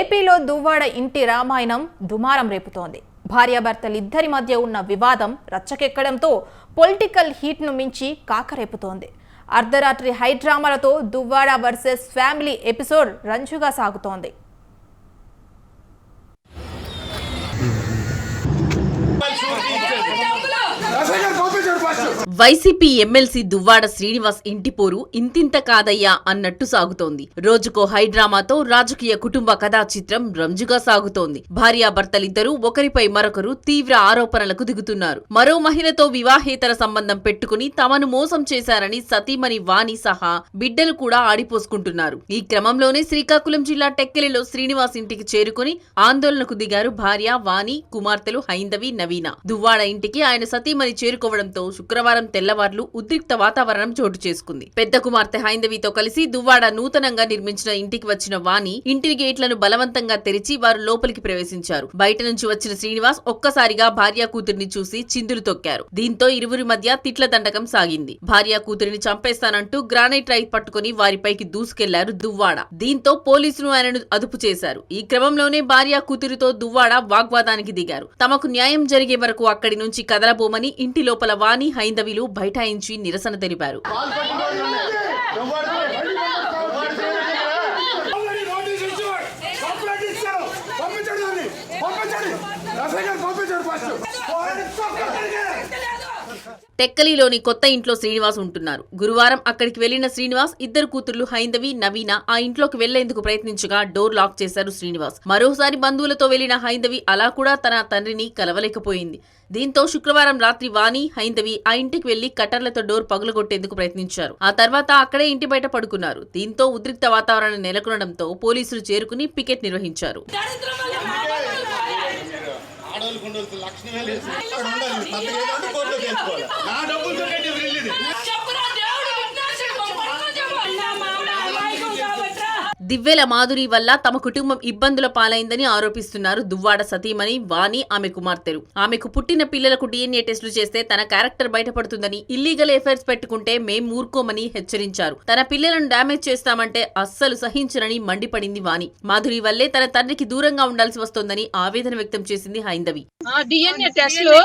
ఏపీలో దువ్వాడ ఇంటి రామాయణం దుమారం రేపుతోంది. భార్యాభర్తలిద్దరి మధ్య ఉన్న వివాదం రచ్చకెక్కడంతో పొలిటికల్ హీట్ను మించి కాకరేపుతోంది. అర్ధరాత్రి హైడ్రామాలతో దువ్వాడ వర్సెస్ ఫ్యామిలీ ఎపిసోడ్ రంజుగా సాగుతోంది. వైసీపీ ఎమ్మెల్సీ దువ్వాడ శ్రీనివాస్ ఇంటి పోరు ఇంతింత కాదయ్యా అన్నట్టు సాగుతోంది. రోజుకో హైడ్రామాతో రాజకీయ కుటుంబ కథా చిత్రం రంజుగా సాగుతోంది. భార్యాభర్తలిద్దరూ ఒకరిపై మరొకరు తీవ్ర ఆరోపణలకు దిగుతున్నారు. మరో మహిళతో వివాహేతర సంబంధం పెట్టుకుని తమను మోసం చేశారని సతీమణి వాణి సహా బిడ్డలు కూడా ఆడిపోసుకుంటున్నారు. ఈ క్రమంలోనే శ్రీకాకుళం జిల్లా టెక్కెలిలో శ్రీనివాస్ ఇంటికి చేరుకుని ఆందోళనకు దిగారు భార్య వాణి కుమార్తెలు హైందవి నవీన. దువ్వాడ ఇంటికి ఆయన సతీమణి చేరుకోవడంతో శుక్రవారం తెల్లవార్లు ఉద్రిక్త వాతావరణం చోటు చేసుకుంది. పెద్ద కుమార్తె హైందవితో కలిసి దువ్వాడ నూతనంగా నిర్మించిన ఇంటికి వచ్చిన వాణి ఇంటి గేట్లను బలవంతంగా తెరిచి వారు లోపలికి ప్రవేశించారు. బయట నుంచి వచ్చిన శ్రీనివాస్ ఒక్కసారిగా భార్య కూతురిని చూసి చిందులు తొక్కారు. దీంతో ఇరువురి మధ్య తిట్ల దండకం సాగింది. భార్య కూతురిని చంపేస్తానంటూ గ్రానైట్ రైట్ పట్టుకుని వారిపైకి దూసుకెళ్ళారు దువ్వాడ. దీంతో పోలీసులు ఆయనను అదుపు చేశారు. ఈ క్రమంలోనే భార్య కూతురితో దువ్వాడ వాగ్వాదానికి దిగారు. తమకు న్యాయం జరిగే వరకు అక్కడి నుంచి కదలబోమని ఇంటి లోపల వాణి హైందవిలు బైఠాయించి నిరసన తెలిపారు. పంపించండి పంపించండి. పంపించండి టెక్కలిలోని కొత్త ఇంట్లో శ్రీనివాస్ ఉంటున్నారు. గురువారం అక్కడికి వెళ్ళిన శ్రీనివాస్ ఇద్దరు కూతుర్లు హైందవి నవీన ఆ ఇంట్లోకి వెళ్ళేందుకు ప్రయత్నించగా డోర్ లాక్ చేశారు శ్రీనివాస్. మరోసారి బంధువులతో వెళ్ళిన హైందవి అలా కూడా తన తండ్రిని కలవలేకపోయింది. దీంతో శుక్రవారం రాత్రి వాణి హైందవి ఆ ఇంటికి వెళ్ళి కట్టర్లతో డోర్ పగులగొట్టేందుకు ప్రయత్నించారు. ఆ తర్వాత అక్కడే ఇంటి బయట పడుకున్నారు. దీంతో ఉద్రిక్త వాతావరణం నెలకొనడంతో పోలీసులు చేరుకుని పికెట్ నిర్వహించారు. అక్కడ ఉండాలి ఏదంటే కోర్టులో తెలుసుకోవాలి నా డబ్బులతో కట్టి వెళ్ళింది దివ్యల మాధురి వల్ల తమ కుటుంబం ఇబ్బందుల పాలైందని ఆరోపిస్తున్నారు దువ్వాడ సతీమణి వాణి ఆమె కుమార్తెలు. ఆమెకు పుట్టిన పిల్లలకు డిఎన్ఏ టెస్టులు చేస్తే తన క్యారెక్టర్ బయటపడుతుందని ఇల్లీగల్ ఎఫైర్స్ పెట్టుకుంటే మేం ఊరుకోమని హెచ్చరించారు. తన పిల్లలను డ్యామేజ్ చేస్తామంటే అస్సలు సహించరని మండిపడింది వాణి. మాధురి వల్లే తన తండ్రికి దూరంగా ఉండాల్సి వస్తోందని ఆవేదన వ్యక్తం చేసింది హైందవి. ఆ డిఎన్ఏ టెస్ట్లు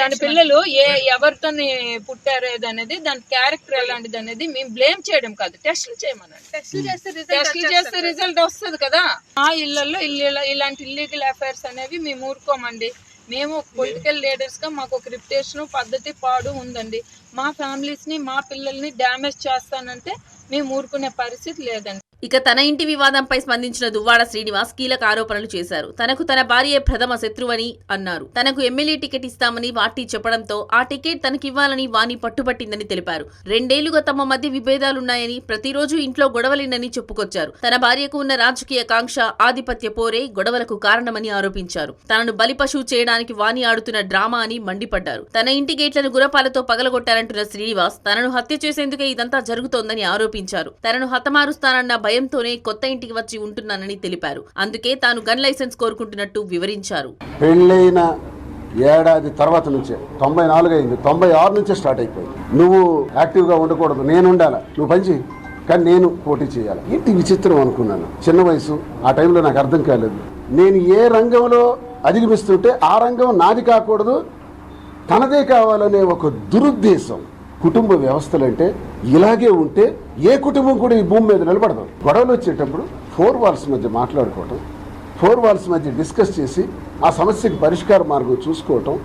దాని పిల్లలు ఏ ఎవరితో పుట్టారు అనేది దాని క్యారెక్టర్ ఎలాంటిది అనేది మేము బ్లేమ్ చేయడం కాదు. టెస్ట్లు టెస్ట్లు చేస్తే రిజల్ట్ వస్తుంది కదా. మా ఇళ్ళలో ఇల్లు ఇలాంటి ఇల్లీగల్ అఫైర్స్ అనేవి మేము ఊరుకోమండి. మేము పొలిటికల్ లీడర్స్గా మాకు ఒక రిప్యుటేషన్ పద్ధతి పాడు ఉందండి. మా ఫ్యామిలీస్ని మా పిల్లల్ని డ్యామేజ్ చేస్తానంటే మేము ఊరుకునే పరిస్థితి లేదండి. ఇక తన ఇంటి వివాదంపై స్పందించిన దువ్వాడ శ్రీనివాస్ కీలక ఆరోపణలు చేశారు. తనకు తన భార్య ప్రథమ శత్రువని అన్నారు. తనకు ఎమ్మెల్యే టికెట్ ఇస్తామని పార్టీ చెప్పడంతో ఆ టికెట్ తనకివ్వాలని వాణి పట్టుబట్టిందని తెలిపారు. రెండేళ్ళుగా తమ మధ్య విభేదాలున్నాయని ప్రతిరోజు ఇంట్లో గొడవలేనని చెప్పుకొచ్చారు. తన భార్యకు ఉన్న రాజకీయ కాంక్ష ఆధిపత్య పోరే గొడవలకు కారణమని ఆరోపించారు. తనను బలిపశువు చేయడానికి వాణి ఆడుతున్న డ్రామా అని మండిపడ్డారు. తన ఇంటి గేట్లను గురపాలతో పగలగొట్టారంటున్న శ్రీనివాస్ తనను హత్య చేసేందుకే ఇదంతా జరుగుతోందని ఆరోపించారు. తనను హతమారుస్తానన్న భయంతోనే కొత్త ఇంటికి వచ్చి ఉంటున్నానని తెలిపారు. అందుకే తాను గన్ లైసెన్స్ కోరుకుంటున్నట్టు వివరించారు. పెళ్ళైన ఏడాది తర్వాత నుంచే తొంభై నాలుగు అయింది తొంభై ఆరు నుంచే స్టార్ట్ అయిపోయింది. నువ్వు యాక్టివ్గా ఉండకూడదు నేను ఉండాలా? నువ్వు పనిచేయి కానీ నేను పోటీ చేయాలి ఏంటి విచిత్రం అనుకున్నాను. చిన్న వయసు ఆ టైంలో నాకు అర్థం కాలేదు. నేను ఏ రంగంలో అధిగమిస్తుంటే ఆ రంగం నాది కాకూడదు తనదే కావాలనే ఒక దురుద్దేశం. కుటుంబ వ్యవస్థలు అంటే ఇలాగే ఉంటే ఏ కుటుంబం కూడా ఈ భూమి మీద నిలబడదు. గొడవలు వచ్చేటప్పుడు ఫోర్ వాల్స్ మధ్య మాట్లాడుకోవటం ఫోర్ వాల్స్ మధ్య డిస్కస్ చేసి ఆ సమస్యకి పరిష్కార మార్గం చూసుకోవటం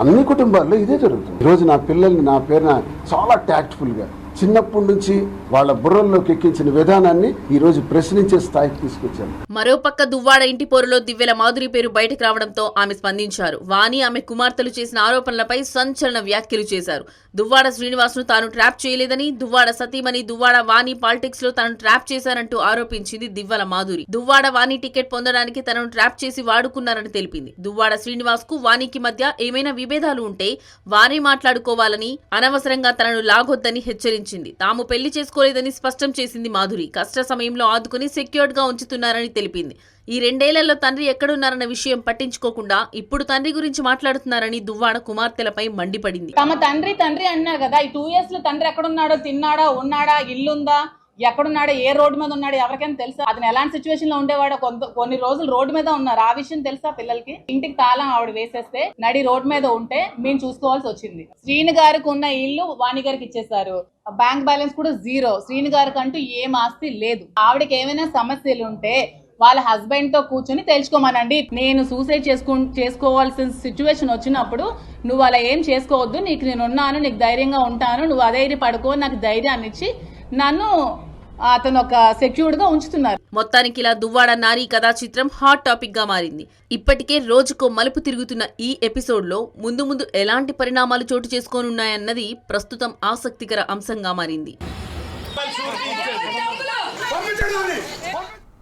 అన్ని కుటుంబాల్లో ఇదే జరుగుతుంది. ఈరోజు నా పిల్లల్ని నా పేరున చాలా ట్యాక్ట్ఫుల్గా చిన్నప్పటి నుంచి వాళ్ళ బుర్రల్లోకి ఎక్కించిన విధానాన్ని ఈరోజు ప్రశ్నించే స్థాయికి తీసుకొచ్చాను మరోపక్క దువ్వాడ ఇంటి పోరులో దివ్యల మాధురి పేరు బయటకు రావడంతో ఆమె స్పందించారు. వాణి ఆమె కుమార్తెలు చేసిన ఆరోపణలపై సంచలన వ్యాఖ్యలు చేశారు. దువ్వాడ శ్రీనివాస్ను తాను ట్రాప్ చేయలేదని దువ్వాడ సతీమణి దువ్వాడ వాణి పాలిటిక్స్లో తనను ట్రాప్ చేశారంటూ ఆరోపించింది దివ్వల మాధురి. దువ్వాడ వాణి టికెట్ పొందడానికి తనను ట్రాప్ చేసి వాడుకున్నారని తెలిపింది. దువ్వాడ శ్రీనివాస్కు వాణికి మధ్య ఏమైనా విభేదాలు ఉంటే వారే మాట్లాడుకోవాలని అనవసరంగా తనను లాగొద్దని హెచ్చరించింది తాము పెళ్ళి చేసుకోలేదని స్పష్టం చేసింది మాధురి. కష్ట సమయంలో ఆదుకుని సెక్యూర్డ్గా ఉంచుతున్నారని తెలిపింది. ఈ రెండేళ్ళలో తండ్రి ఎక్కడున్నారన్న విషయం పట్టించుకోకుండా ఇప్పుడు తండ్రి గురించి మాట్లాడుతున్నారని దువ్వాడ కుమార్తెలపై మండిపడింది. తమ తండ్రి తండ్రి అన్నారు కదా ఈ టూ ఇయర్స్లో తండ్రి ఎక్కడున్నాడో తిన్నాడా ఉన్నాడా ఇల్లుందా? ఎక్కడున్నాడో ఏ రోడ్డు మీద ఉన్నాడో ఎవరికైనా తెలుసా? అతను ఎలాంటి సిచ్యువేషన్లో ఉండేవాడో కొంత కొన్ని రోజులు రోడ్డు మీద ఉన్నారు. ఆ విషయం తెలుసా పిల్లలకి? ఇంటికి తాళం ఆవిడ వేసేస్తే నడి రోడ్డు మీద ఉంటే మేము చూసుకోవాల్సి వచ్చింది. శ్రీని గారికి ఉన్న ఇల్లు వాణి గారికి ఇచ్చేసారు బ్యాంక్ బ్యాలెన్స్ కూడా జీరో. శ్రీని గారికి అంటూ ఏం ఆస్తి లేదు. ఆవిడకి ఏమైనా సమస్యలు ఉంటే వాళ్ళ హస్బెండ్తో కూర్చొని తెలుసుకోమనండి. నేను సూసైడ్ చేసుకు చేసుకోవాల్సిన సిచ్యువేషన్ వచ్చినప్పుడు నువ్వు అలా ఏం చేసుకోవద్దు. నీకు నేను ఉన్నాను నీకు ధైర్యంగా ఉంటాను. నువ్వు అధైర్య పడుకో నాకు ధైర్యాన్ని ఇచ్చి నన్ను అతను ఒక సెక్యూర్డ్గా ఉంచుతున్నారు. మొత్తానికి ఇలా దువ్వాడ నారీ కథా చిత్రం హాట్ టాపిక్గా మారింది. ఇప్పటికే రోజుకో మలుపు తిరుగుతున్న ఈ ఎపిసోడ్లో ముందు ముందు ఎలాంటి పరిణామాలు చోటు చేసుకోనున్నాయన్నది ప్రస్తుతం ఆసక్తికర అంశంగా మారింది.